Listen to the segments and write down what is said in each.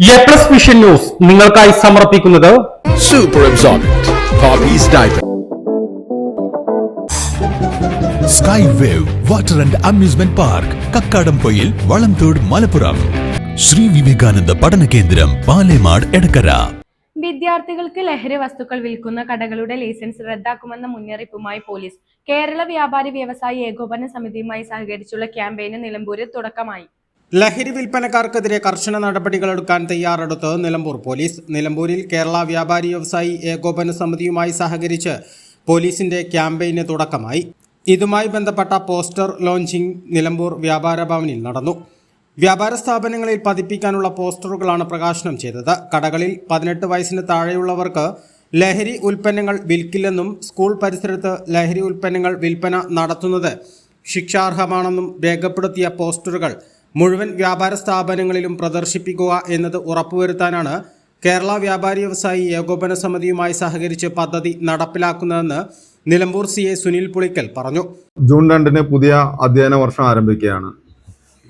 A plus vision news നിങ്ങൾക്കായി സമർപ്പിക്കുന്നത് super sky wave water and amusement park Kakkadampoyil Valamthode Malappuram Sree Vivekananda പഠന കേന്ദ്രം പാലേമാട് എടക്കര വിദ്യാർത്ഥികൾക്ക് ലഹരി വസ്തുക്കൾ വിൽക്കുന്ന കടകളുടെ ലൈസൻസ് റദ്ദാക്കുമെന്ന മുന്നറിയിപ്പുമായി പോലീസ്. കേരള വ്യാപാരി വ്യവസായി ഏകോപന സമിതിയുമായി സഹകരിച്ചുള്ള ക്യാമ്പയിന് നിലമ്പൂരിൽ തുടക്കമായി. ലഹരി വിൽപ്പനക്കാർക്കെതിരെ കർശന നടപടികളെടുക്കാൻ തയ്യാറെടുത്ത് നിലമ്പൂർ പോലീസ്. നിലമ്പൂരിൽ കേരള വ്യാപാരി വ്യവസായി ഏകോപന സമിതിയുമായി സഹകരിച്ച് പോലീസിന്റെ ക്യാമ്പയിന് തുടക്കമായി. ഇതുമായി ബന്ധപ്പെട്ട പോസ്റ്റർ ലോഞ്ചിംഗ് നിലമ്പൂർ വ്യാപാര ഭവനിൽ നടന്നു. വ്യാപാര സ്ഥാപനങ്ങളിൽ പതിപ്പിക്കാനുള്ള പോസ്റ്ററുകളാണ് പ്രകാശനം ചെയ്തത്. കടകളിൽ പതിനെട്ട് വയസ്സിന് താഴെയുള്ളവർക്ക് ലഹരി ഉൽപ്പന്നങ്ങൾ വിൽക്കില്ലെന്നും സ്കൂൾ പരിസരത്ത് ലഹരി ഉൽപ്പന്നങ്ങൾ വിൽപ്പന നടത്തുന്നത് ശിക്ഷാർഹമാണെന്നും രേഖപ്പെടുത്തിയ പോസ്റ്ററുകൾ മുഴുവൻ വ്യാപാര സ്ഥാപനങ്ങളിലും പ്രദർശിപ്പിക്കുക എന്നത് ഉറപ്പുവരുത്താനാണ് കേരള വ്യാപാരി വ്യവസായി ഏകോപന സമിതിയുമായി സഹകരിച്ച് പദ്ധതി നടപ്പിലാക്കുന്നതെന്ന് നിലമ്പൂർ സി എ സുനിൽ പുളിക്കൽ പറഞ്ഞു. ജൂൺ രണ്ടിന് പുതിയ അധ്യയന വർഷം ആരംഭിക്കുകയാണ്.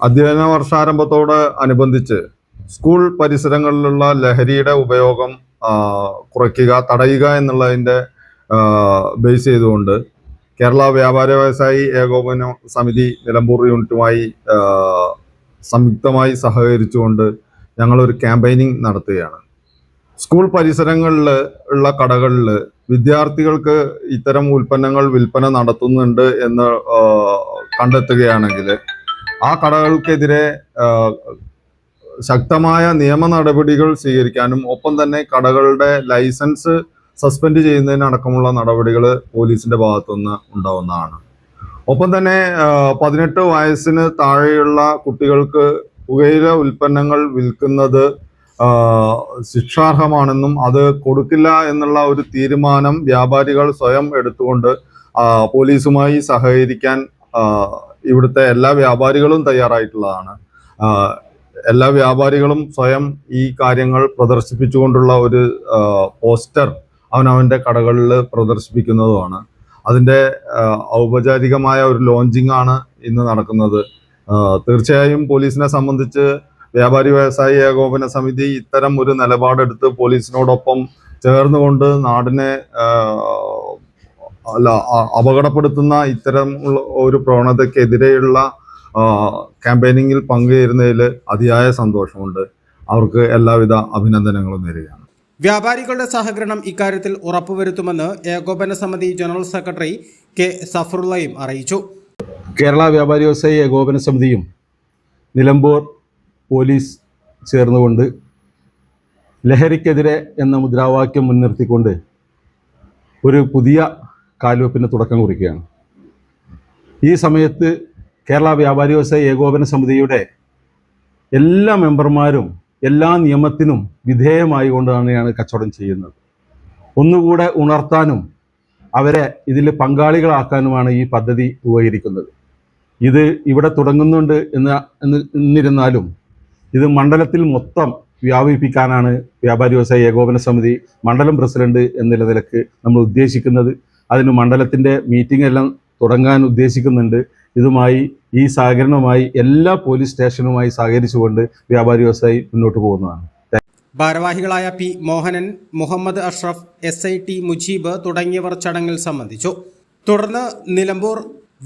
അധ്യയന വർഷാരംഭത്തോട് അനുബന്ധിച്ച് സ്കൂൾ പരിസരങ്ങളിലുള്ള ലഹരിയുടെ ഉപയോഗം കുറയ്ക്കുക തടയുക എന്നുള്ളതിന്റെ ബേസ് ചെയ്തുകൊണ്ട് കേരള വ്യാപാര വ്യവസായി ഏകോപന സമിതി നിലമ്പൂർ യൂണിറ്റുമായി സംയുക്തമായി സഹകരിച്ചുകൊണ്ട് ഞങ്ങളൊരു ക്യാമ്പയിനിങ് നടത്തുകയാണ്. സ്കൂൾ പരിസരങ്ങളിൽ ഉള്ള കടകളിൽ വിദ്യാർത്ഥികൾക്ക് ഇത്തരം ഉൽപ്പന്നങ്ങൾ വിൽപ്പന നടത്തുന്നുണ്ട് എന്ന് കണ്ടെത്തുകയാണെങ്കിൽ ആ കടകൾക്കെതിരെ ശക്തമായ നിയമ നടപടികൾ സ്വീകരിക്കാനും ഒപ്പം തന്നെ കടകളുടെ ലൈസൻസ് സസ്പെൻഡ് ചെയ്യുന്നതിനടക്കമുള്ള നടപടികൾ പോലീസിന്റെ ഭാഗത്തുനിന്ന് ഉണ്ടാവുന്നതാണ്. ഒപ്പം തന്നെ പതിനെട്ട് വയസ്സിന് താഴെയുള്ള കുട്ടികൾക്ക് പുകയില ഉൽപ്പന്നങ്ങൾ വിൽക്കുന്നത് ശിക്ഷാർഹമാണെന്നും അത് കൊടുക്കില്ല എന്നുള്ള ഒരു തീരുമാനം വ്യാപാരികൾ സ്വയം എടുത്തുകൊണ്ട് പോലീസുമായി സഹകരിക്കാൻ ഇവിടുത്തെ എല്ലാ വ്യാപാരികളും തയ്യാറായിട്ടുള്ളതാണ്. എല്ലാ വ്യാപാരികളും സ്വയം ഈ കാര്യങ്ങൾ പ്രദർശിപ്പിച്ചുകൊണ്ടുള്ള ഒരു പോസ്റ്റർ അവനവന്റെ കടകളിൽ പ്രദർശിപ്പിക്കുന്നതുമാണ്. അതിന്റെ ഔപചാരികമായ ഒരു ലോഞ്ചിങ് ആണ് ഇന്ന് നടക്കുന്നത്. തീർച്ചയായും പോലീസിനെ സംബന്ധിച്ച് വ്യാപാരി വ്യവസായി ഏകോപന സമിതി ഇത്തരം ഒരു നിലപാടെടുത്ത് പോലീസിനോടൊപ്പം ചേർന്നുകൊണ്ട് നാടിനെ അല്ല അപകടപ്പെടുത്തുന്ന ഇത്തരം ഒരു പ്രവണതയ്ക്കെതിരെയുള്ള ക്യാമ്പയിനിങ്ങിൽ പങ്കുചേരുന്നതിൽ അതിയായ സന്തോഷമുണ്ട്. അവർക്ക് എല്ലാവിധ അഭിനന്ദനങ്ങളും നേരുകയാണ്. വ്യാപാരികളുടെ സഹകരണം ഇക്കാര്യത്തിൽ ഉറപ്പുവരുത്തുമെന്ന് ഏകോപന സമിതി ജനറൽ സെക്രട്ടറി കെ സഫറുള്ളയും അറിയിച്ചു. കേരള വ്യാപാരി വ്യവസായി ഏകോപന സമിതിയും നിലമ്പൂർ പോലീസ് ചേർന്നുകൊണ്ട് ലഹരിക്കെതിരെ എന്ന മുദ്രാവാക്യം മുൻനിർത്തിക്കൊണ്ട് ഒരു പുതിയ കാൽവെപ്പിന് തുടക്കം കുറിക്കുകയാണ്. ഈ സമയത്ത് കേരള വ്യാപാരി വ്യവസായി ഏകോപന സമിതിയുടെ എല്ലാ മെമ്പർമാരും എല്ലാ നിയമത്തിനും വിധേയമായി കൊണ്ട് തന്നെയാണ് കച്ചവടം ചെയ്യുന്നത്. ഒന്നുകൂടെ ഉണർത്താനും അവരെ ഇതിൽ പങ്കാളികളാക്കാനുമാണ് ഈ പദ്ധതി ഉപകരിക്കുന്നത് ഇത് ഇവിടെ തുടങ്ങുന്നുണ്ട് എന്ന് എന്ന് എന്നിരുന്നാലും ഇത് മണ്ഡലത്തിൽ മൊത്തം വ്യാപിപ്പിക്കാനാണ് വ്യാപാരി വ്യവസായ ഏകോപന സമിതി മണ്ഡലം പ്രസിഡന്റ് എന്ന നിലയ്ക്ക് നമ്മൾ ഉദ്ദേശിക്കുന്നത്. അതിന് മണ്ഡലത്തിന്റെ മീറ്റിംഗ് എല്ലാം തുടങ്ങാൻ ഉദ്ദേശിക്കുന്നുണ്ട്. ഇതുമായി ഈ സഹകരണവുമായി എല്ലാ പോലീസ് സ്റ്റേഷനുമായി സഹകരിച്ചുകൊണ്ട് വ്യാപാരി വ്യവസായി മുന്നോട്ട് പോകുന്നതാണ്. ഭാരവാഹികളായ P Mohanan Muhammad Ashraf S I T Mujeeb തുടങ്ങിയവർ ചടങ്ങിൽ സംബന്ധിച്ചു. തുടർന്ന് നിലമ്പൂർ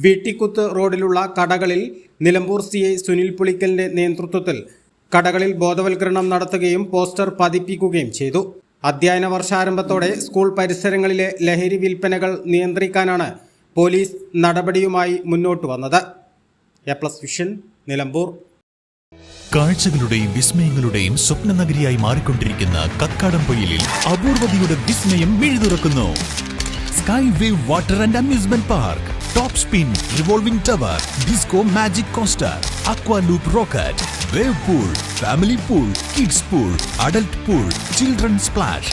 വീട്ടിക്കുത്ത് റോഡിലുള്ള കടകളിൽ നിലമ്പൂർ സി ഐ സുനിൽ പുളിക്കലിന്റെ നേതൃത്വത്തിൽ കടകളിൽ ബോധവൽക്കരണം നടത്തുകയും പോസ്റ്റർ പതിപ്പിക്കുകയും ചെയ്തു. അധ്യയന വർഷാരംഭത്തോടെ സ്കൂൾ പരിസരങ്ങളിലെ ലഹരി വിൽപ്പനകൾ നിയന്ത്രിക്കാനാണ് പോലീസ് നടപടിയുമായി മുന്നോട്ട് വന്നത്. A plus vision Nilambur. കാഴ്ചകളുടെയും വിസ്മയങ്ങളുടെയും സ്വപ്ന നഗരിയായി മാറിക്കൊണ്ടിരിക്കുന്ന കക്കാടംപൊയിലിൽ അപൂർവതയുടെ വിസ്മയം മിഴുതുറക്കുന്നു. Sky wave water and amusement park top spin revolving tower disco magic coaster aqua loop rocket wave pool family pool kids pool adult pool children splash